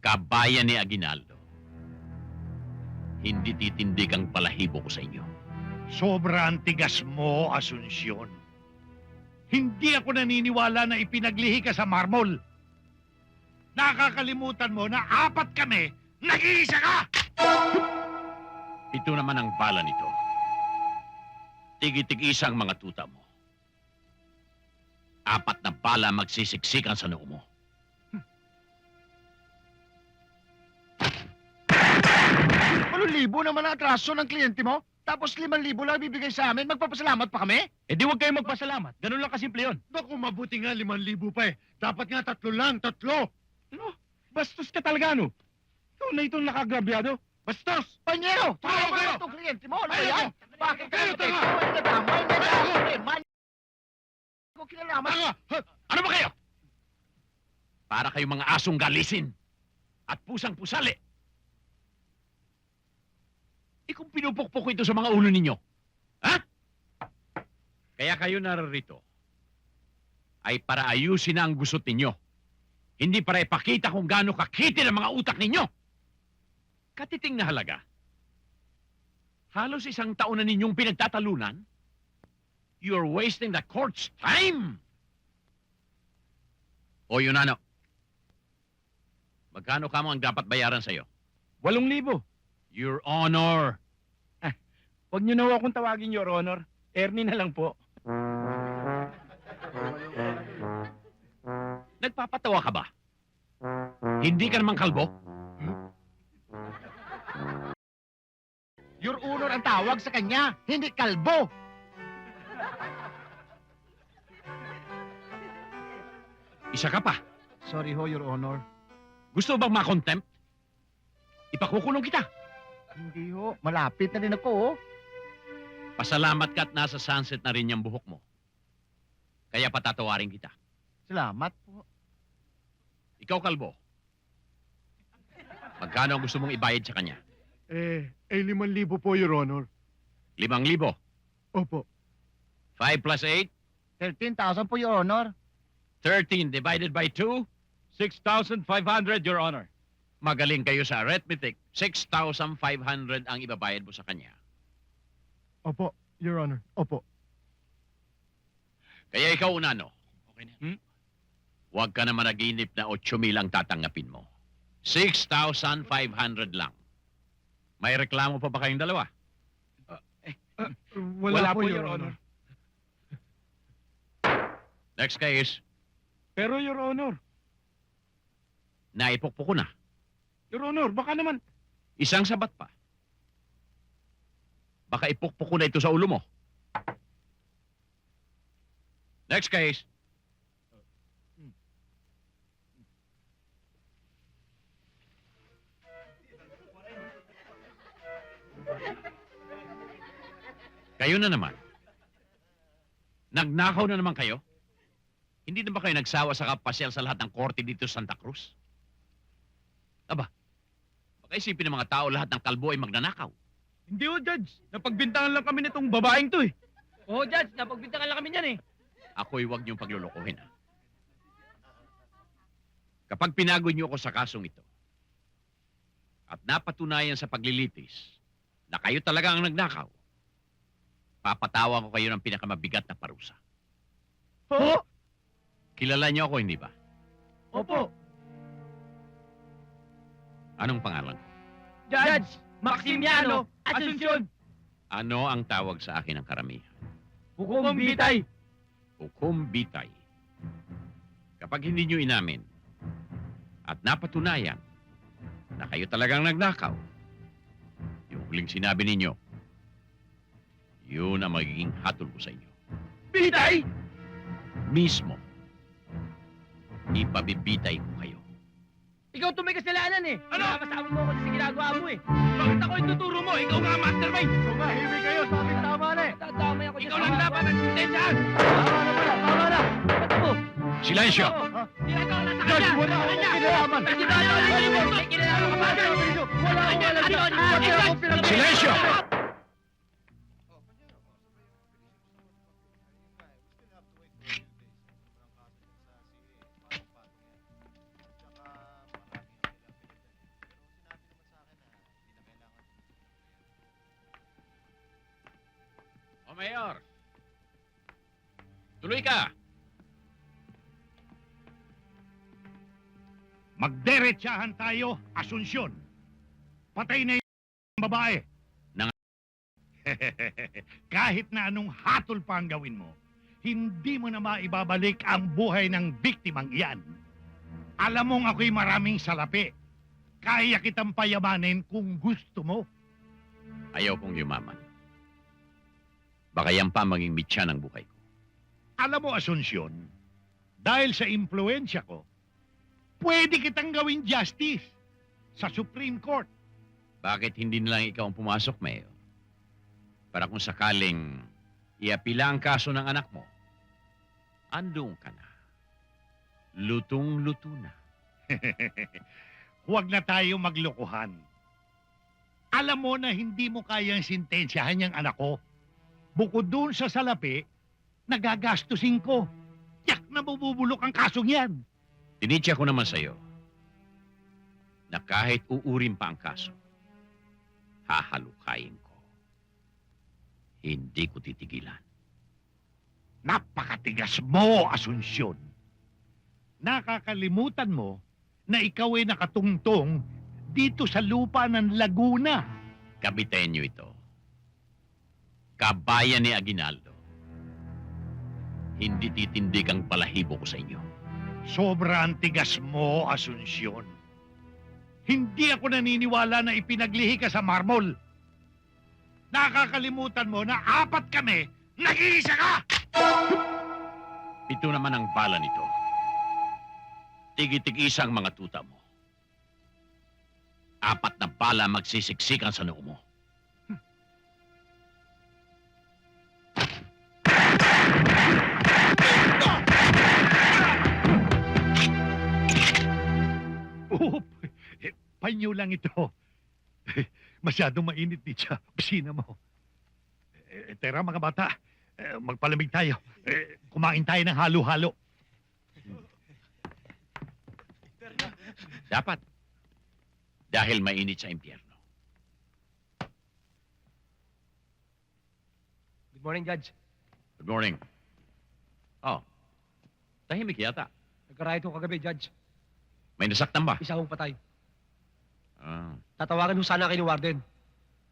kabayan ni Aguinaldo, hindi titindig ang balahibo ko sa inyo. Sobrang tigas mo, Asunsyon. Hindi ako naniniwala na ipinaglihi ka sa marmol. Nakakalimutan mo na apat kami, nag-iisa ka! Ito naman ang bala nito. Tigitig-isa ang mga tuta mo. Apat na bala magsisiksikan sa noo mo. Walong libo naman ang atraso ng kliyente mo? Tapos limang libo lang bibigay sa amin, magpapasalamat pa kami? Eh di huwag kayong magpasalamat. Ganun lang kasimple yun. Naku, mabuti nga liman libo pa eh. Dapat nga tatlo lang, tatlo. Bastos ka talaga, no? Ikaw na itong nakagrabyado. Bastos! Panyero! Tama Tama kayo! itong kliyente mo! Ano ba Ay, yan? Bakit Kayo, kayo tama! tayo? Hindi na tama, hindi na tama. Eh, man... Ko kinalaman. Tanga! Ha? Ano ba kayo? Para kayong mga asong galisin at pusang pusali. Eh kung pinupukpok ko ito sa mga ulo ninyo, ha? Kaya kayo narito ay para ayusin na ang gusot ninyo. Hindi para ipakita kung gaano kakiti ang mga utak ninyo. Katiting na halaga. Halos isang taon na ninyong pinagtatalunan. You're wasting the court's time. O yun ano? Magkano ka mo ang dapat bayaran sa'yo? Walong libo. Your Honor. Huwag niyo na ho akong tawagin, Your Honor. Ernie na lang po. Nagpapatawa ka ba? Hindi ka naman kalbo? Your Honor ang tawag sa kanya, hindi kalbo. Isa ka pa. Sorry ho, Your Honor. Gusto bang makontempt? Ipakukulong kita. Hindi ho, malapit na rin ako, oh. Pasalamat ka at nasa sunset na rin yung buhok mo. Kaya patatawarin kita. Salamat po. Ikaw, kalbo. Magkano ang gusto mong ibayad sa kanya? Eh, eh liman libo po, Your Honor. Limang libo. Opo. Five plus eight? 13,000 po, Your Honor. Thirteen divided by two? 6,500, Your Honor. Magaling kayo sa arithmetic. 6,500 ang ibabayad mo sa kanya. Opo, Your Honor. Opo. Kaya ikaw, Unano, Okay na. Hmm? huwag ka na managinip na 8,000 ang tatanggapin mo. 6,500 lang. May reklamo pa ba kayong dalawa? Wala, po, Your Honor. Next case, Pero, Your Honor, naipukpok ko na. Your Honor, baka naman, Isang sabat pa. Baka ipukpok ko na ito sa ulo mo. Next case. Kayo na naman. Nagnakaw na naman kayo? Hindi na ba kayo nagsawa sa kapasyal sa lahat ng korte dito sa Santa Cruz? Aba, baka isipin ng mga tao lahat ng kalbo ay magnanakaw. hindi ho, Judge. Napagbintangan lang kami nitong babaeng to eh. Oo, Judge. Napagbintangan lang kami niyan eh. Ako'y huwag niyong paglulukuhin, ha? Kapag pinagod niyo ako sa kasong ito, at napatunayan sa paglilitis na kayo talaga ang nagnakaw, papatawan ko kayo ng pinakamabigat na parusa. Po? Kilala niyo ako, hindi ba? Opo. Anong pangalan? Judge, Maximiano, Asuncion, Ano ang tawag sa akin ng karamihan? Hukom Bitay. Hukom bitay. Kapag hindi niyo inamin at napatunayan na kayo talagang nagnakaw, yung huling sinabi ninyo, yun ang magiging hatol ko sa inyo. Bitay? Mismo, ipabibitay ko. Ikaw ito may kasalanan eh. Ano? Nakakasama mo ako sa ginagawa mo eh. Bakit ako yung tuturo mo? Ikaw nga mastermind. Tumahimik kayo, sa akin tama na eh. Dadamay ako Ikaw lang dapat ang sintensyahan. Tama na pala, tama na. Ba't mo? Silensyo! Ginagawa na sa Judge, kanya. wala akong kinalaman. Wala akong alam dyan. Wala akong pinag- Silensyo! Tuloy ka. Magderechahan tayo, Asunsyon. Patay na yung babae. Nang- Kahit na anong hatol pa ang gawin mo, hindi mo na maibabalik ang buhay ng biktimang iyan. Alam mong ako'y maraming salapi. Kaya kitang payamanin kung gusto mo. Ayaw kong yumaman. Baka yan pa maging mitya ng buhay. Alam mo, Asunsyon, dahil sa impluensya ko, pwede kitang gawin justice sa Supreme Court. Bakit hindi na lang ikaw ang pumasok, Mayor? Para kung sakaling iapila ang kaso ng anak mo, andun ka na. Lutong-luto na. Huwag na tayo maglokohan. Alam mo na hindi mo kayang sintensyahan yung anak ko. Bukod doon sa salapi, nagagastusin ko. Yak na mabubulok ang kasong yan. Tinitya ko naman sa'yo na kahit uurin pa ang kaso, hahalukayin ko. Hindi ko titigilan. Napakatigas mo, Asunsyon. Nakakalimutan mo na ikaw ay nakatungtong dito sa lupa ng Laguna. Kabitenyo ito. Kabayan ni Aguinaldo. Hindi titindig ang balahibo ko sa inyo. Sobra ang tigas mo, Asunsyon. Hindi ako naniniwala na ipinaglihi ka sa marmol. Nakakalimutan mo na apat kami, nag-iisa ka! Ito naman ang bala nito. Tigitig-isa ang mga tuta mo. Apat na bala magsisiksikan sa noo mo. Oh, eh, panyo lang ito. Masyadong mainit dito sa opisina mo. Eh, tera mga bata, eh, magpalamig tayo. Eh, kumain tayo ng halo-halo. Dapat. Dahil mainit sa impyerno. Good morning, Judge. Good morning. Oh, tahimik yata. Nagka-riot ko kagabi, Judge. May nasaktan ba? Isa akong patay. Ah, Tatawagan ho sana kayo ni Warden.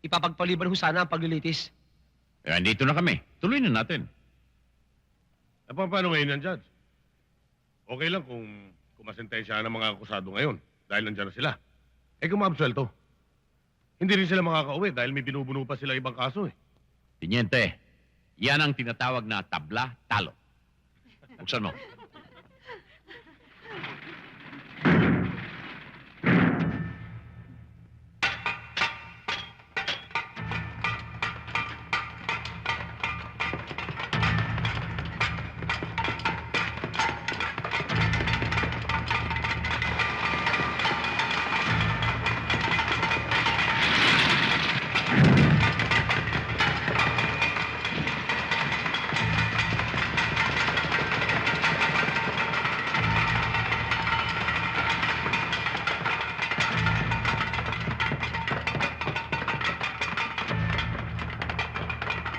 Ipapagpaliban ho sana ang paglilitis. eh, andito na kami. Tuloy na natin. Eh, pa- paano ngayon yan, Judge? Okay lang kung kumasentensya ng mga akusado ngayon dahil nandyan na sila. Eh kung maabsuelto, hindi rin sila makakauwi dahil may binubuno pa sila ibang kaso eh. Tinyente, yan ang tinatawag na tabla talo. Buksan mo.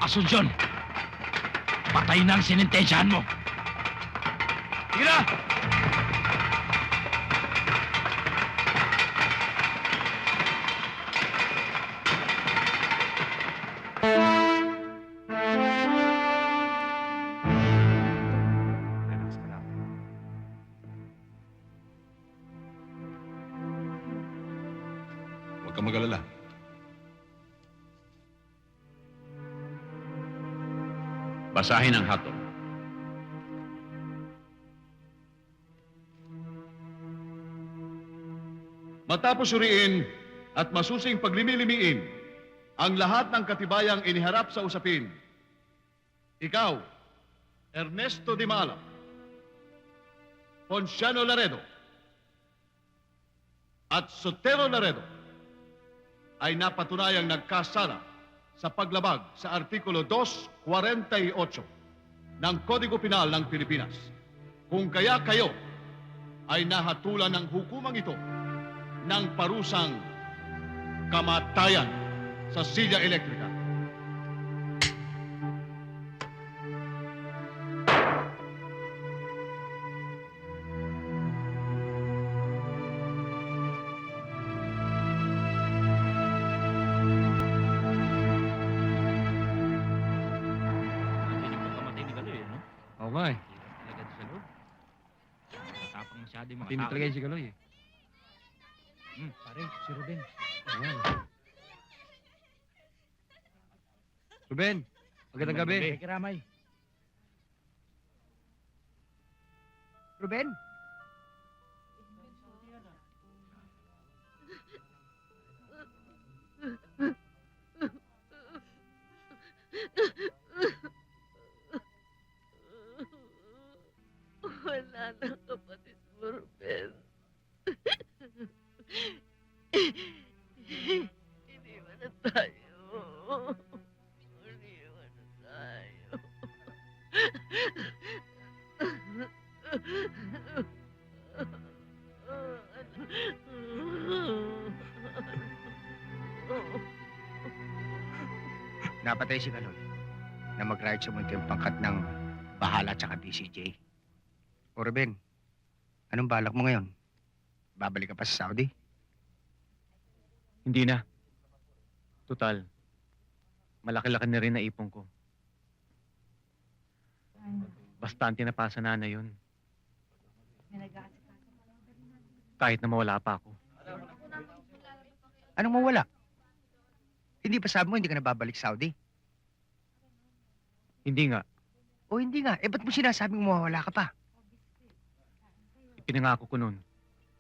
Asunsyon! Patay na ang sinintensyahan mo! Sige Basahin ang hatol. Matapos suriin at masusing paglimilimiin ang lahat ng katibayang iniharap sa usapin, ikaw, Ernesto Di Mala, Ponciano Laredo, at Sotero Laredo ay napatunayang nagkasala sa paglabag sa Artikulo 248 ng Kodigo Pinal ng Pilipinas. Kung kaya kayo ay nahatulan ng hukumang ito ng parusang kamatayan sa silya elektrika. Masyado yung mga Tino tao. talaga yun si Kaloy eh. Hmm, pare, si Ruben. Ayan. Ruben, magandang gabi. Hey, Kiramay. Ruben? Wala na Ruben. Iniwan na tayo. Iniwan na tayo. napatay si Kaloy na mag-ride sa munting pangkat ng Bahala tsaka PCJ. O Ruben, anong balak mo ngayon? Babalik ka pa sa Saudi? Hindi na. Total. Malaki-laki na rin na ipon ko. Bastante na pa sa nana yun. Kahit na mawala pa ako. Anong mawala? Hindi pa sabi mo hindi ka na babalik Saudi? Hindi nga. O hindi nga, eh ba't mo sinasabing mawawala ka pa? Ipinangako ko nun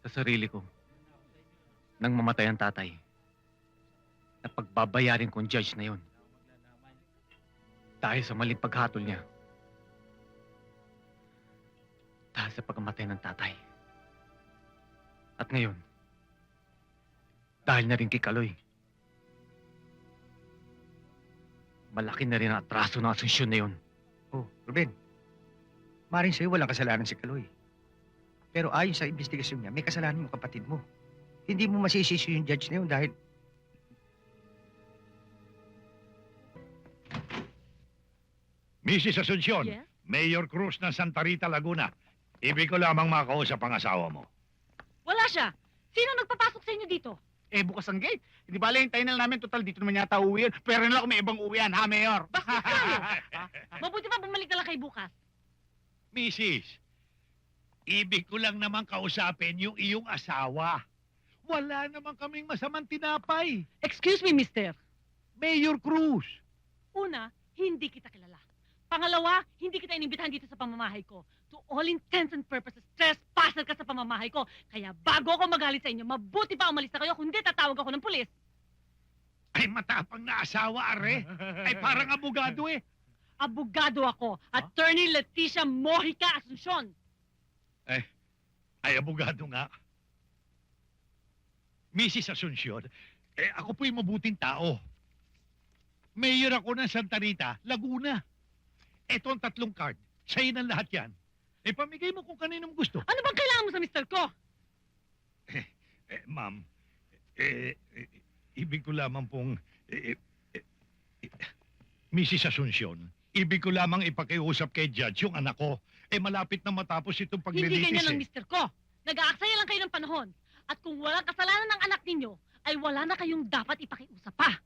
sa sarili ko nang mamatay ang tatay na pagbabayarin ko ang judge na yon. Dahil sa maling paghatol niya. Dahil sa pagkamatay ng tatay. At ngayon, dahil na rin kay Kaloy. Malaki na rin ang atraso ng asunsyon na yon. Oh, Ruben, maring sa'yo walang kasalanan si Kaloy. Pero ayon sa investigasyon niya, may kasalanan yung kapatid mo. Hindi mo masisisi yung judge na yun dahil Mrs. Asuncion, Yes? Mayor Cruz ng Santa Rita, Laguna. Ibig ko lamang makausap ang asawa mo. Wala siya. Sino nagpapasok sa inyo dito? Eh, bukas ang gate. Hindi ba, hintayin na lang namin. Total, dito naman yata uwi yun. Pero na kung may ibang uwian, ha, Mayor? Bastos kayo. Mabuti pa bumalik na lang kay bukas. Mrs., ibig ko lang naman kausapin yung iyong asawa. Wala naman kaming masamang tinapay. Excuse me, mister. Mayor Cruz. Una, hindi kita kilala. Pangalawa, hindi kita inimbitahan dito sa pamamahay ko. To all intents and purposes, trespasser ka sa pamamahay ko. Kaya bago ako magalit sa inyo, mabuti pa umalis na kayo, kundi tatawag ako ng pulis. Ay matapang na asawa, are. Ay parang abogado eh. Abogado ako, Attorney Leticia Mojica Asuncion. Ay, abogado nga. Mrs. Asuncion, eh, ako po'y mabuting tao. Mayor ako ng Santa Rita, Laguna. Eto ang tatlong card. Sa'yo ng lahat yan. Eh, pamigay mo kung kaninong gusto. Ano bang kailangan mo sa mister ko? Eh, ma'am, eh, eh, ibig ko lamang pong... Eh, eh, eh, Mrs. Asuncion, ibig ko lamang ipakiusap kay Judge yung anak ko. Eh, malapit na matapos itong Hindi paglilitis ganyan ang eh. mister ko. Nag-aaksaya lang kayo ng panahon. At kung walang kasalanan ng anak ninyo, ay wala na kayong dapat ipakiusap pa.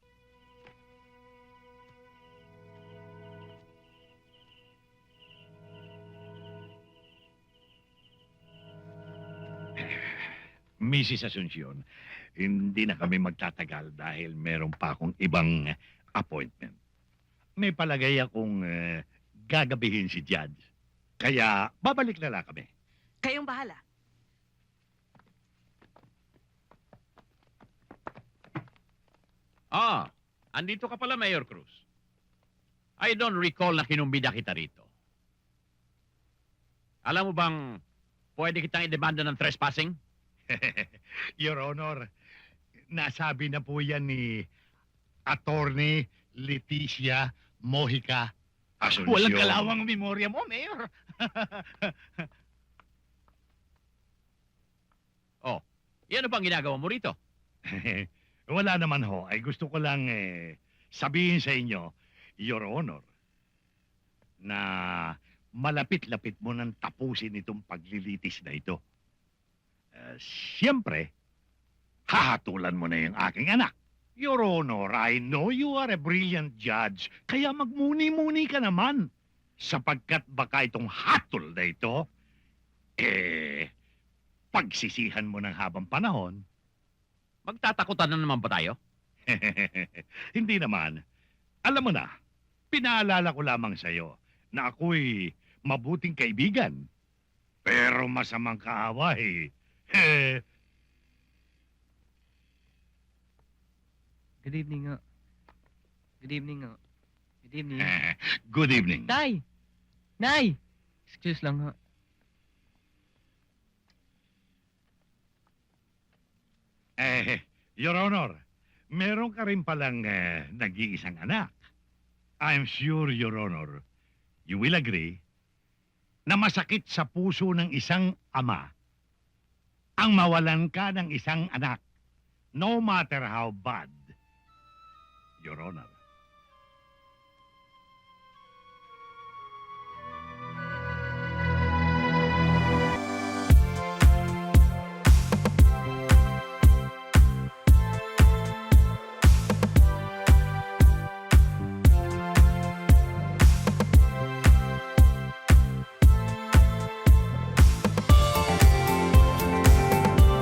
Mrs. Asuncion, hindi na kami magtatagal dahil meron pa akong ibang appointment. May palagay akong eh, gagabihin si Judge. Kaya babalik na lang kami. Kayong bahala. Ah, andito ka pala, Mayor Cruz. I don't recall na kinumbida kita rito. Alam mo bang pwede kitang idemanda ng trespassing? Your Honor, nasabi na po yan ni Attorney Leticia Mojica Asuncion. Walang kalawang memorya mo, Mayor. Yan bang ginagawa mo rito? Wala naman ho. Ay gusto ko lang eh, sabihin sa inyo, Your Honor, na malapit-lapit mo nang tapusin itong paglilitis na ito. Eh, Siyempre, hahatulan mo na yung aking anak. Your Honor, I know you are a brilliant judge, kaya magmuni-muni ka naman. Sapagkat baka itong hatol na ito, eh, pagsisihan mo ng habang panahon. Magtatakutan na naman ba tayo? Hindi naman. Alam mo na, pinaalala ko lamang sa'yo na ako'y mabuting kaibigan. Pero masamang kaaway. Eh, Good evening nga. Good evening nga. Good evening. Good evening. Tay! Nay! Excuse lang nga. Eh, Your Honor, meron ka rin palang eh, nag-iisang anak. I'm sure, Your Honor, you will agree na masakit sa puso ng isang ama ang mawalan ka ng isang anak, no matter how bad. Your Honor.